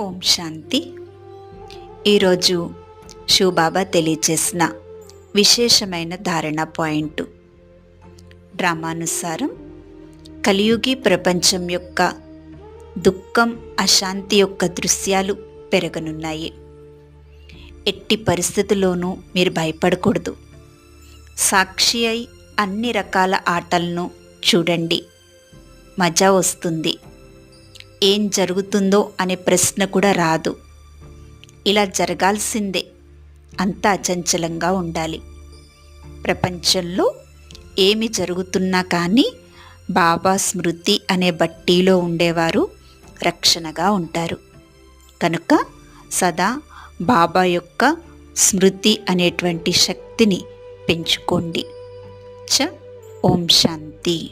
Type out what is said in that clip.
ఓం శాంతి. ఈరోజు శివబాబా తెలియచేసిన విశేషమైన ధారణ పాయింట్. డ్రామానుసారం కలియుగి ప్రపంచం యొక్క దుఃఖం అశాంతి యొక్క దృశ్యాలు పెరగనున్నాయి. ఎట్టి పరిస్థితుల్లోనూ మీరు భయపడకూడదు. సాక్షి అయి అన్ని రకాల ఆటలను చూడండి. మజా వస్తుంది. ఏం జరుగుతుందో అనే ప్రశ్న కూడా రాదు. ఇలా జరగాల్సిందే. అంతా అచంచలంగా ఉండాలి. ప్రపంచంలో ఏమి జరుగుతున్నా కానీ బాబా స్మృతి అనే బట్టీలో ఉండేవారు రక్షణగా ఉంటారు. కనుక సదా బాబా యొక్క స్మృతి అనేటువంటి శక్తిని పెంచుకోండి. చ ఓం శాంతి.